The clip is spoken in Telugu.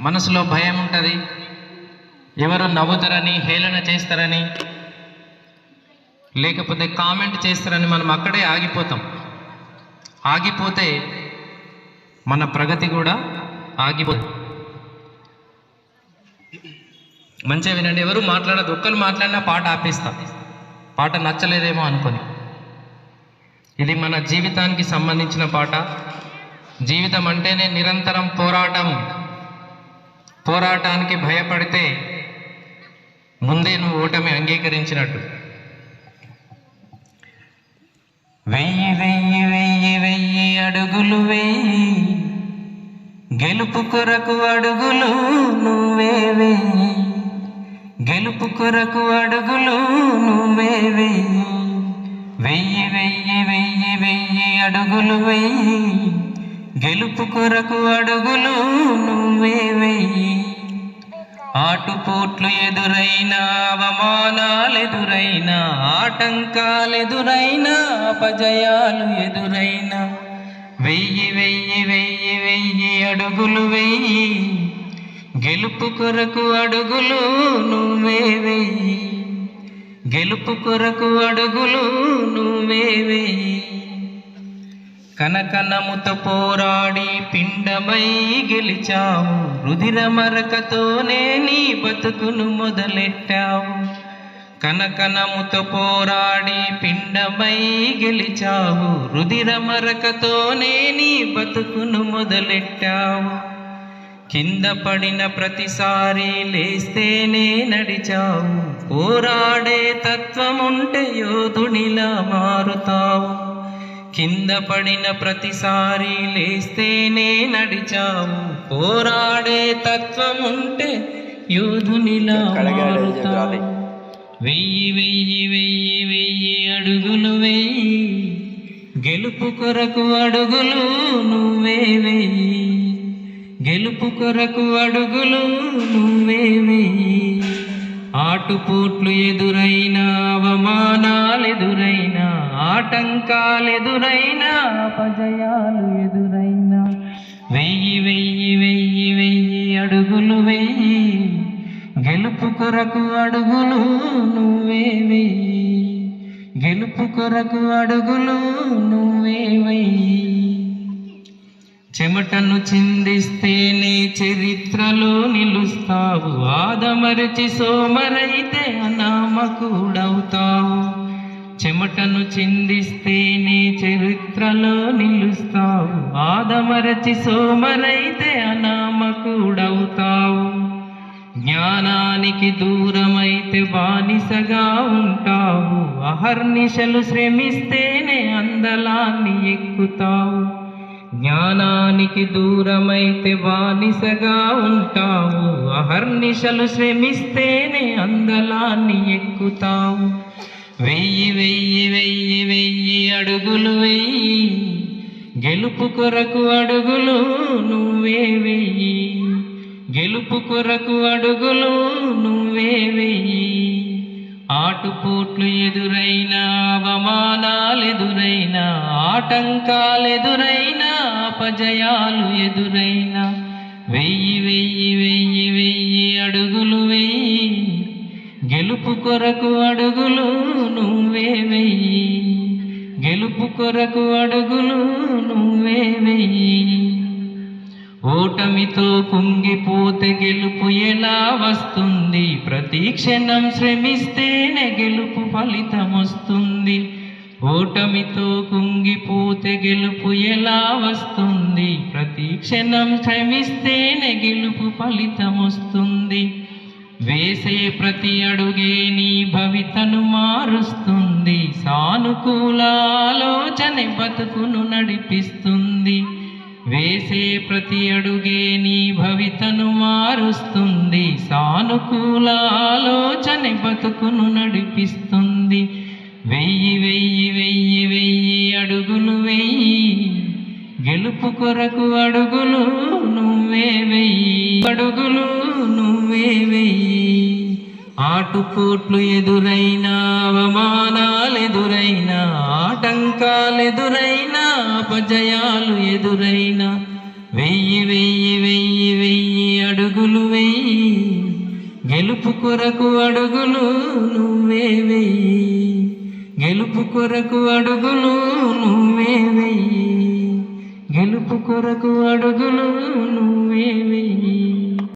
మనసులో భయం ఉంటుంది. ఎవరు నవ్వుతారని హేళన చేస్తారని లేకపోతే కామెంట్ చేస్తారని మనం అక్కడే ఆగిపోతాం. ఆగిపోతే మన ప్రగతి కూడా ఆగిపోతుంది మంచిగా వినండి ఎవరు మాట్లాడదు. ఒక్కరు మాట్లాడినా పాట ఆపేస్తాం. పాట నచ్చలేదేమో అనుకొని. ఇది మన జీవితానికి సంబంధించిన పాట. జీవితం అంటేనే నిరంతరం పోరాటం. పోరాటానికి భయపడితే ముందే నువ్వు ఓటమి అంగీకరించినట్టు. వెయ్యి వెయ్యి వెయ్యి వెయ్యి అడుగులు వెయ్యి గెలుపు కొరకు అడుగులు నువ్వే వెయ్యి గెలుపు కొరకు అడుగులు నువ్వే వెయ్యి వెయ్యి వెయ్యి వెయ్యి వెయ్యి అడుగులు వెయ్యి గెలుపు కొరకు అడుగులు నువ్వే ఆటుపోట్లు ఎదురైనా అవమానాలు ఆటంకాలెదురైన అపజయాలు ఎదురైనా. వెయ్యి వెయ్యి వెయ్యి వెయ్యి అడుగులు వెయ్యి గెలుపు కొరకు అడుగులు నువ్వే వెయ్యి. గెలుపు కొరకు అడుగులు నువ్వే వెయ్యి. కనకనముతో పోరాడి పిండమై గెలిచావు. రుధిర మరకతోనే నీ బతుకును మొదలెట్టావు. కనకనముతో పోరాడి పిండమై గెలిచావు. రుధిర మరకతోనే నీ బతుకును మొదలెట్టావు. కింద పడిన ప్రతిసారి లేస్తేనే నడిచావు. పోరాడే తత్వముంటే యోధునిలా మారుతావు. కింద పడిన ప్రతిసారి లేస్తేనే నడిచావు పోరాడే తత్వముంటే యోధునిలా మారుతావు వెయ్యి వెయ్యి వెయ్యి వెయ్యి అడుగులు వెయ్యి గెలుపు కొరకు అడుగులు నువ్వే వెయ్యి గెలుపు కొరకు అడుగులు నువ్వే వెయ్యి ఆటుపోట్లు ఎదురైన అవమానాలెదురైన ఆటంకాలెదురైన ఆటంకాలు అపజయాలు ఎదురైన. వెయ్యి వెయ్యి వెయ్యి వెయ్యి అడుగులు వెయ్యి గెలుపు కొరకు అడుగులు నువ్వే వెయ్యి గెలుపు కొరకు అడుగులు నువ్వే వెయ్యి చెమటను చిందిస్తేనే చరిత్రలో నిలుస్తావు. ఆదమరిచి సోమరైతే అనామకుడవుతావు. చెమటను చిందిస్తేనే చరిత్రలో నిలుస్తావు. ఆదమరచి సోమరైతే అనామకుడవుతావు. జ్ఞానానికి దూరమైతే బానిసగా ఉంటావు. అహర్నిశలు శ్రమిస్తేనే అందలాన్ని ఎక్కుతావు. జ్ఞానానికి దూరమైతే బానిసగా ఉంటావు. అహర్నిశలు శ్రమిస్తేనే అందలాన్ని ఎక్కుతావు. వెయ్యి వెయ్యి వెయ్యి వెయ్యి అడుగులు వెయ్యి. గెలుపు కొరకు అడుగులు నువ్వే వెయ్యి. గెలుపు కొరకు అడుగులు నువ్వే వెయ్యి. ఆటుపోట్లు ఎదురైన అవమానాలు ఆటంకాలెదురైన ఆటంకాలు ఎదురైన అపజయాలు ఎదురైన వెయ్యి వెయ్యి వెయ్యి వెయ్యి అడుగులు వెయ్యి గెలుపు కొరకు అడుగులు నువ్వే వెయ్యి గెలుపు కొరకు అడుగులు నువ్వే వెయ్యి. ఓటమితో కుంగిపోతే గెలుపు ఎలా వస్తుంది? ప్రతి క్షణం శ్రమిస్తేనే గెలుపు ఫలితం వస్తుంది. ఓటమితో కుంగిపోతే గెలుపు ఎలా వస్తుంది? ప్రతి క్షణం శ్రమిస్తేనే గెలుపు ఫలితం వస్తుంది. వేసే ప్రతి అడుగే నీ భవితను మారుస్తుంది. సానుకూల ఆలోచన బతుకును నడిపిస్తుంది. వేసే ప్రతి అడుగే నీ భవితను మారుస్తుంది. సానుకూల ఆలోచన బతుకును నడిపిస్తుంది. వెయ్యి వెయ్యి వెయ్యి వెయ్యి అడుగులు వెయ్యి గెలుపు కొరకు అడుగులు నువ్వే వెయ్యి అడుగులు నువ్వే వెయ్యి ఆటుపోట్లు ఎదురైనా అవమానాలు ఎదురైనా ఆటంకాలు ఎదురైనా అపజయాలు ఎదురైనా వెయ్యి వెయ్యి వెయ్యి వెయ్యి అడుగులు వెయ్యి. గెలుపు కొరకు అడుగులు నువ్వే వెయ్యి. గెలుపు కొరకు అడుగులు నువ్వే వెయ్యి. గెలుపు కొరకు అడుగులు నువ్వే వెయ్యి.